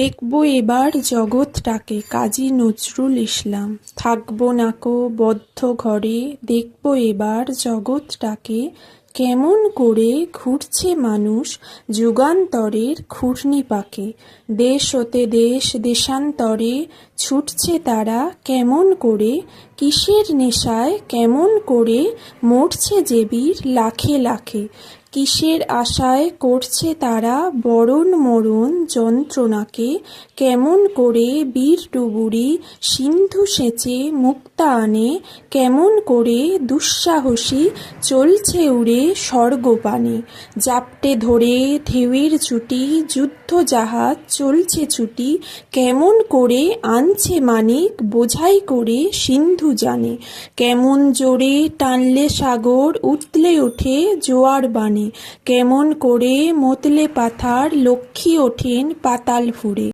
দেখব এবার জগৎটাকে, কাজী নজরুল ইসলাম। থাকব নাকো বদ্ধ ঘরে, দেখব এবার জগৎটাকে কেমন করে ঘুরছে মানুষ যুগান্তরের ঘূর্ণিপাকে দেশ হতে দেশ, দেশান্তরে ছুটছে তারা কেমন করে, কিসের নেশায় কেমন করে মরছে যে বীর লাখে লাখে। কিসের আশায় করছে তারা বরণ মরণ যন্ত্রণাকে? কেমন করে বীর ডুবুরি সিন্ধু সেচে মুক্তা আনে? কেমন করে দুঃসাহসী চলছে উড়ে স্বর্গপানে জাপটে ধরে ঢেউয়ের ছুটি যুদ্ধ জাহাজ চলছে ছুটি। কেমন করে আনছে মানিক, বোঝাই করে সিন্ধু জানে। কেমন জোরে টানলে সাগর, উতলে ওঠে জোয়ার বানে কেমন করে মতলে পাথার লক্ষ্মী ওঠেন পাতাল ফুঁড়ে